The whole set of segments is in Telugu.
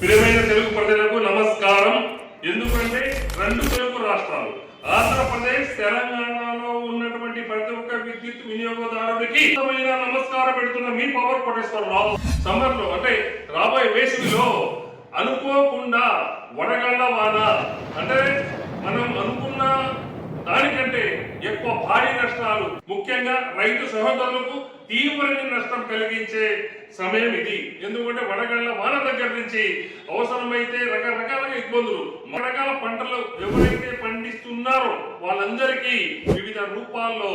ప్రియమైన తెలుగు ప్రజలకు నమస్కారం. ఎందుకంటే రెండు తెలుగు రాష్ట్రాలు ఆంధ్రప్రదేశ్ తెలంగాణలో ఉన్నటువంటి ప్రతి ఒక్క విద్యుత్ వినియోగదారుడికి నమస్కారం పెడుతున్న మీ పవర్ కోటేశ్వరరావు సమ్మర్లో అంటే రాబోయే వేసవిలో అనుకోకుండా వడగళ్ళ వాన అంటే మనం అనుకున్న దానికంటే ఎక్కువ భారీ నష్టాలు. ముఖ్యంగా రైతు సహోదరులకు తీవ్రమైన నష్టం కలిగించే సమయం ఇది. ఎందుకంటే వడగళ్ళ వాన దగ్గర నుంచి అవసరమైతే రకరకాల ఇబ్బందులు. రకరకాల పంటలు ఎవరైతే పండిస్తున్నారో వాళ్ళందరికీ వివిధ రూపాల్లో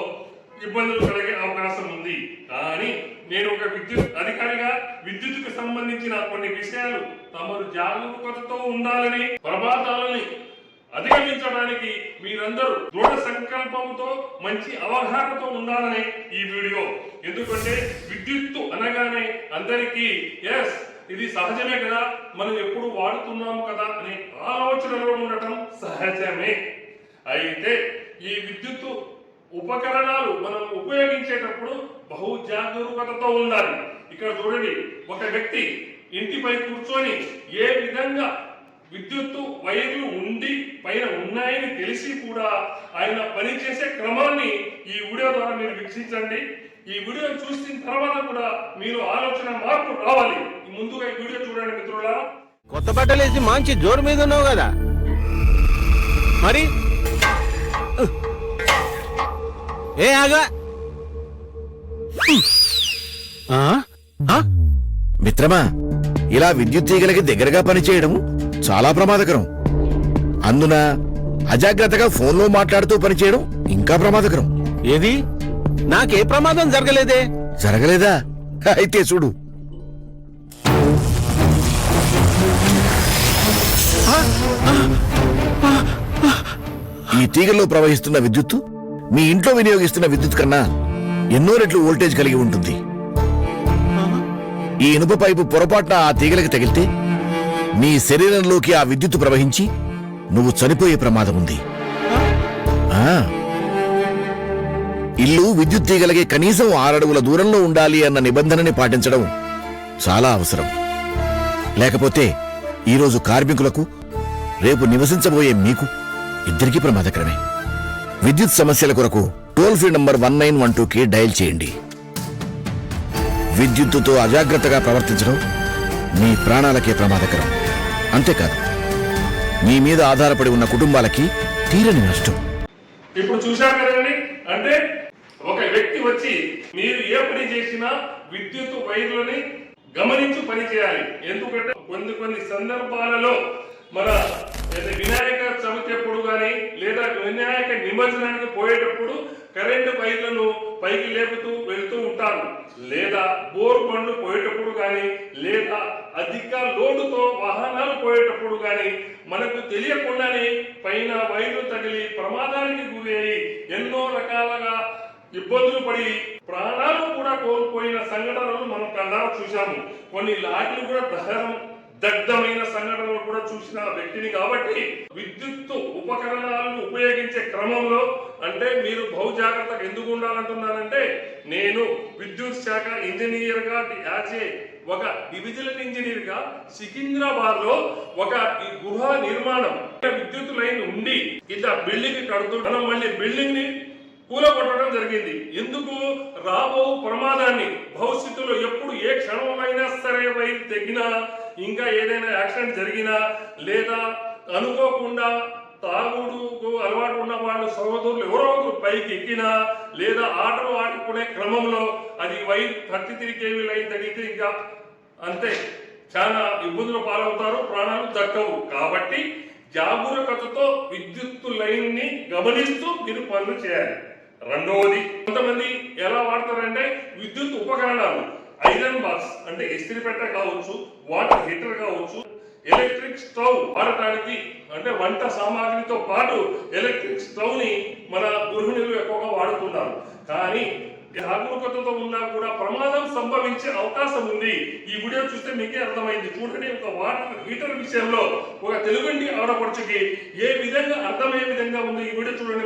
ఇబ్బందులు కలిగే అవకాశం ఉంది. కానీ నేను ఒక విద్యుత్ అధికారిగా విద్యుత్కు సంబంధించిన కొన్ని విషయాలు తమరు జాగరూకతతో ఉండాలని ప్రమాదాలని అధిగమించడానికి మీరందరూ దృఢ సంకల్పంతో మంచి అవగాహనతో ఉండాలనే ఈ వీడియో. ఎందుకంటే విద్యుత్తు అనగానే అందరికీ ఎస్ ఇది సహజమే కదా మనం ఎప్పుడు వాడుతున్నాము కదా అనే ఆలోచనలో ఉండటం సహజమే. అయితే ఈ విద్యుత్తు ఉపకరణాలు మనం ఉపయోగించేటప్పుడు బహు జాగరూకతతో ఉండాలి. ఇక్కడ చూడండి ఒక వ్యక్తి ఇంటిపై కూర్చొని ఏ విధంగా విద్యుత్తు వైర్లు ఉండి పైన ఉన్నాయని తెలిసి కూడా ఆయన పనిచేసే క్రమాన్ని ఈ వీడియో ద్వారా మీరు వీక్షించండి. ఈ వీడియో చూసిన తర్వాత కూడా మీరు ఆలోచన మార్పు రావాలి. ముందుగా ఈ వీడియో చూడండి మిత్రులారా. కొత్త బట్టలేసి మంచి జోరు మీద ఉన్నావు కదా? మరి? ఏ ఆగా. మిత్రమా ఇలా విద్యుత్ తీగలకి దగ్గరగా పనిచేయడం చాలా ప్రమాదకరం. అందున అజాగ్రత్తగా ఫోన్లో మాట్లాడుతూ పనిచేయడం ఇంకా ప్రమాదకరం. ఏది? నాకే ప్రమాదం జరగలేదే? జరగలేదా? అయితే చూడు. ఈ తీగల్లో ప్రవహిస్తున్న విద్యుత్తు మీ ఇంట్లో వినియోగిస్తున్న విద్యుత్ కన్నా ఎన్నో రెట్లు వోల్టేజ్ కలిగి ఉంటుంది. ఈ ఇనుప పైపు పొరపాటున ఆ తీగలకి తగిలితే నీ శరీరంలోకి ఆ విద్యుత్తు ప్రవహించి నువ్వు చనిపోయే ప్రమాదం ఉంది. ఆ? ఇల్లు విద్యుత్ తీగలకి కనీసం ఆరడుగుల దూరంలో ఉండాలి అన్న నిబంధనని పాటించడం చాలా అవసరం. లేకపోతే ఈరోజు కార్మికులకు రేపు నివసించబోయే మీకు ఇద్దరికీ ప్రమాదకరమే. విద్యుత్ సమస్యల కొరకు toll free number one nine one టూకి డయల్ చేయండి. విద్యుత్తుతో అజాగ్రత్తగా ప్రవర్తించడం మీ ప్రాణాలకే ప్రమాదకరం. అంతేకాదు మీ మీద ఆధారపడి ఉన్న కుటుంబాలకి తీరని నష్టం. ఇప్పుడు చూశారు కదండి అంటే ఒక వ్యక్తి వచ్చి మీరు ఏ పని చేసినా విద్యుత్ వైర్లని గమనించి పని చేయాలి. ఎందుకంటే కొన్ని కొన్ని సందర్భాలలో మన ఏది వినాయక చవితి అప్పుడు కానీ లేదా వినాయక నిమజ్జనానికి పోయేటప్పుడు కరెంటు వైర్లను పైకి లేపుతూ వెళ్తూ ఉంటారు లేదా బోర్ బండ్లు పోయేటప్పుడు కానీ లేదా అధిక లోడుతో వాహనాలు పోయేటప్పుడు కానీ మనకు తెలియకుండానే పైన వైర్లు తగిలి ప్రమాదానికి గురి అయి ఎన్నో రకాలుగా ఇబ్బందులు పడి ప్రాణాలు కూడా కోల్పోయిన సంఘటనలు మనం కళ్ళారా చూశాము. కొన్ని లాట్లు కూడా దహనం దగ్ధమైన సంఘటనలు కూడా చూసిన వ్యక్తిని కాబట్టి విద్యుత్ ఉపకరణాలను ఉపయోగించే క్రమంలో అంటే మీరు బహు జాగ్రత్తగా ఎందుకు ఉండాలంటున్నారంటే నేను విద్యుత్ శాఖ ఇంజనీర్గా యాజ్ ఏ ఒక డివిజనల్ ఇంజనీర్గా సికింద్రాబాద్లో ఒక ఈ గృహ నిర్మాణం విద్యుత్ లైన్ ఉండి ఇట్లా బిల్డింగ్ కడుతూ మనం మళ్ళీ బిల్డింగ్ని కూలగొట్టడం జరిగింది. ఎందుకు? రాబో ప్రమాదాన్ని భవిష్యత్తులో ఎప్పుడు ఏ క్షణంలో సరే వైర్ తెగినా ఇంకా ఏదైనా యాక్సిడెంట్ జరిగినా లేదా అనుకోకుండా తాగుడుకు అలవాటు ఉన్న వాళ్ళు సహోదరులు ఎవరో ఒకరు పైకి ఎక్కినా లేదా ఆటలు ఆడుకునే క్రమంలో అది wire thirty three KV line తగ్గితే ఇంకా అంతే. చాలా ఇబ్బందులు పాలవుతారు ప్రాణాలు దక్కవు. కాబట్టి జాగరూకతతో విద్యుత్ లైన్ని గమనిస్తూ మీరు పనులు చేయాలి. రెండవది కొంతమంది ఎలా వాడతారంటే విద్యుత్ ఉపకరణాలు ఐరన్ బాక్స్ అంటే ఇస్త్రీ పెట్ట కావచ్చు వాటర్ హీటర్ కావచ్చు ఎలక్ట్రిక్ స్టవ్ వాడటానికి అంటే వంట సామాగ్రితో పాటు ఎలక్ట్రిక్ స్టవ్ని మన గృహిణులు ఎక్కువగా వాడుతున్నారు. కానీ జాగరూకతతో ఉన్నా కూడా ప్రమాదం సంభవించే అవకాశం ఉంది. ఈ వీడియో చూస్తే మీకే అర్థమైంది. చూడండి ఒక వాటర్ హీటర్ విషయంలో ఒక తెలుగుండి ఆడపడుచుకి ఏ విధంగా అర్థమయ్యే విధంగా ఉంది ఈ వీడియో చూడండి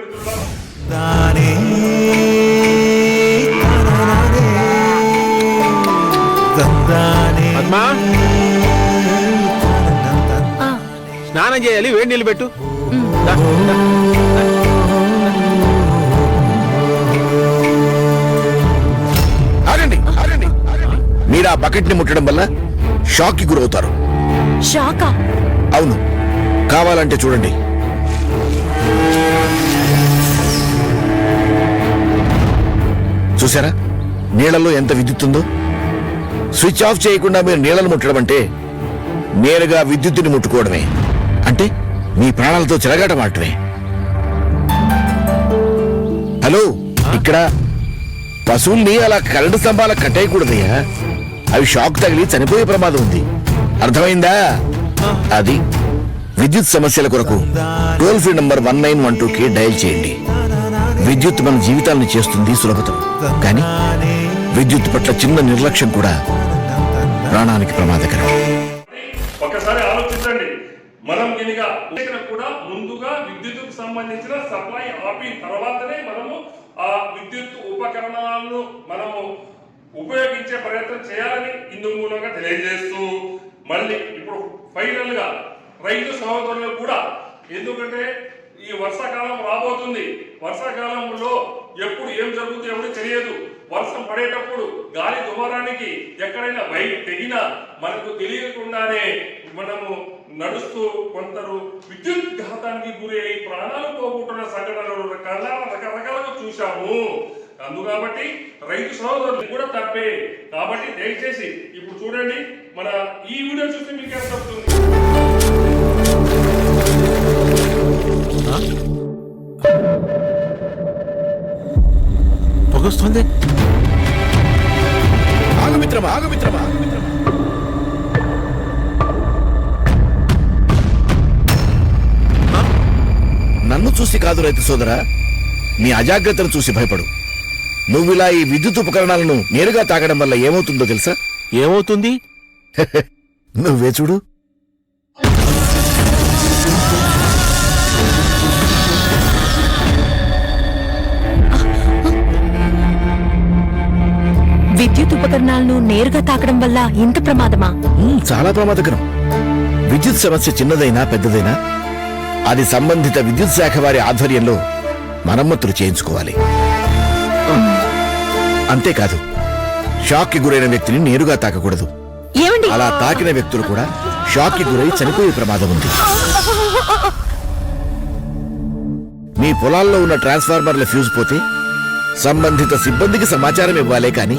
పద్మా? స్నానం చేయాలి వేడి నీళ్ళు పెట్టు. ఆ బకెట్ని ముట్టడం వల్ల షాక్కి గురవుతారు. షాకా? అవును. కావాలంటే చూడండి. చూసారా నీళ్ళలో ఎంత విద్యుత్ ఉందో? స్విచ్ ఆఫ్ చేయకుండా మీరు నీళ్ళను ముట్టడం అంటే నేరుగా విద్యుత్తుని ముట్టుకోవడమే. అంటే మీ ప్రాణాలతో చెలగాట మాటమే హలో ఇక్కడ పశువుల్ని అలా కరెంటు స్తంభాల కట్టేయకూడదయ్యా. అవి షాక్ తగిలి చనిపోయే ప్రమాదం ఉంది. అర్థమైందా? అది విద్యుత్ సమస్యల కొరకు toll free number one nine one two కి డయల్ చేయండి. విద్యుత్ మన జీవితాలను చేస్తుంది సులభతం కానీ విద్యుత్ పట్ల చిన్న నిర్లక్ష్యం కూడా ప్రాణానికి ప్రమాదకరం. ఒకసారి ఆలోచించండి. మనం గినిగా కూడా ముందుగా విద్యుత్తుకు సంబంధించిన సప్లై ఆపి తర్వాతనే మనము ఆ విద్యుత్ ఉపకరణాలను మనము ఉపయోగించే ప్రయత్నం చేయాలని ఇందు మూలంగా తెలియజేస్తూ మళ్ళీ ఇప్పుడు ఫైనల్గా రైతు సహోదరులకు కూడా ఎందుకంటే ఈ వర్షాకాలం రాబోతుంది. వర్షాకాలంలో ఎప్పుడు ఏం జరుగుతుందో ఎవరు తెలియదు. వర్షం పడేటప్పుడు గాలి దుమారానికి ఎక్కడైనా బయట తెగినా మనకు తెలియకుండానే మనము నడుస్తూ కొందరు విద్యుత్ ఘాతానికి గురి అయి ప్రాణాలు పోగొట్టున్న సంఘటనలు రకరకాల రకరకాలుగా చూశాము. అందు కాబట్టి రైతు సహోదరులు కూడా తప్పే. కాబట్టి దయచేసి ఇప్పుడు చూడండి మన ఈ వీడియో చూస్తే మీకు అర్థమవుతుంది పొగొస్తుంది. ఆగమిత్రమా ఆగమిత్రమా నన్ను చూసి కాదు రైతు సోదరా నీ అజాగ్రత్తను చూసి భయపడు. నువ్విలా ఈ విద్యుత్ ఉపకరణాలను నేరుగా తాగడం వల్ల ఏమవుతుందో తెలుసా? ఏమవుతుంది? నువ్వే చూడు. విద్యుత్ ఉపకరణాలను నేరుగా తాకడం వల్ల ఇంత ప్రమాదమా? చాలా ప్రమాదకరం. విద్యుత్ సమస్య చిన్నదైనా పెద్దదైనా అది సంబంధిత విద్యుత్ శాఖ వారి ఆధ్వర్యంలో మరమ్మతులు చేయించుకోవాలి. అంతేకాదు షాక్కి గురైన వ్యక్తిని నేరుగా తాకకూడదు. ఏమండి? అలా తాకిన వ్యక్తులు కూడా షాక్కి గురై చనిపోయే ప్రమాదం ఉంది. మీ పొలాల్లో ఉన్న ట్రాన్స్ఫార్మర్ల ఫ్యూజ్ పోతే సంబంధిత సిబ్బందికి సమాచారం ఇవ్వాలే కానీ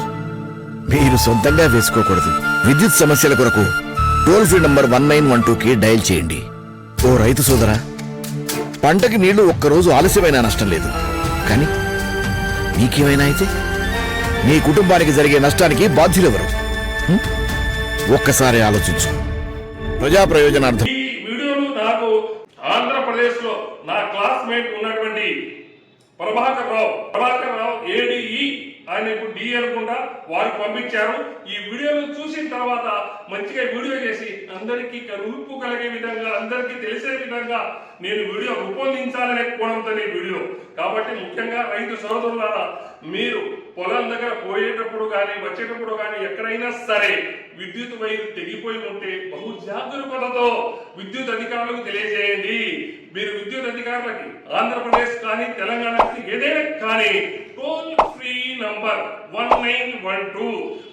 మీరు సొంతంగా వేసుకోకూడదు. విద్యుత్ సమస్యల కొరకు toll free number one nine one two కి డయల్ చేయండి. ఓ రైతు సోదరా పంటకి నీళ్ళు ఒక్కరోజు ఆలస్యమైనా నష్టం లేదు. కానీ నీకేమైనా అయితే? నీ కుటుంబానికి జరిగే నష్టానికి బాధ్యులెవరు? ఒక్కసారి ఆలోచించు. ప్రజా ప్రయోజనార్థం. ఈ వీడియోను నాకు ఆంధ్రప్రదేశ్లో నా క్లాస్మేట్ ఉన్నటువంటి ప్రభాకర్ రావు ప్రభాకర్ రావు ఏడిఈ ఆయన ఇప్పుడు డి అనుకుంటా వారు పంపించారు. ఈ వీడియోను చూసిన తర్వాత మంచిగా వీడియో చేసి అందరికీ కనువిప్పు కలిగే విధంగా అందరికీ తెలిసే విధంగా నేను వీడియో రూపొందించాలనే కోణంతో ఈ వీడియో. కాబట్టి ముఖ్యంగా రైతు సోదరులారా మీరు పొలం దగ్గర పోయేటప్పుడు కానీ వచ్చేటప్పుడు కానీ ఎక్కడైనా సరే విద్యుత్ వైర్ తెగిపోయి ఉంటే బహు జాగరూకతతో విద్యుత్ అధికారులకు తెలియజేయండి. మీరు విద్యుత్ అధికారులకి ఆంధ్రప్రదేశ్ కానీ తెలంగాణ ఏదైనా కానీ toll free number one nine one two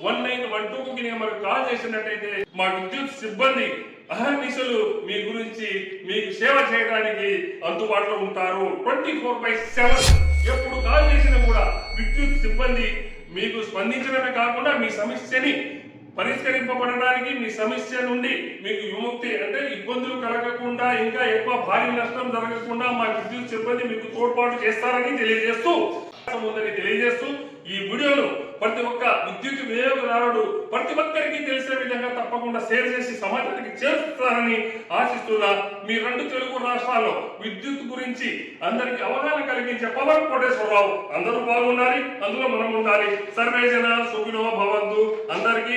one nine one two కి నెంబర్ కాల్ చేసినట్టయితే మా విద్యుత్ సిబ్బంది అహర్నిశలు మీ గురించి మీకు సేవ చేయడానికి అందుబాటులో ఉంటారు. ట్వంటీ ఫోర్ బై సెవెన్ ఎప్పుడు కాల్ చేసినా కూడా విద్యుత్ సిబ్బంది మీకు స్పందించడమే కాకుండా మీ సమస్యని పరిష్కరింపబడడానికి మీ సమస్య నుండి మీకు విముక్తి అంటే ఇబ్బందులు కలగకుండా ఇంకా ఎక్కువ భారీ నష్టం జరగకుండా మా విద్యుత్ సిబ్బంది మీకు తోడ్పాటు చేస్తారని తెలియజేస్తూ తెలియజేస్తూ ఈ వీడియో విద్యుత్ ప్రతి ఒక్కరికి తెలిసే విధంగా తప్పకుండా షేర్ చేసి సమాజానికి చేరుస్తారని ఆశిస్తున్నా మీ రెండు తెలుగు రాష్ట్రాల్లో విద్యుత్ గురించి అందరికి అవగాహన కలిగించే పవన్ కోటేశ్వరరావు. అందరూ బాగుండాలి అందులో మనం ఉండాలి. సర్వేజన సుఖినో భవంతు. అందరికీ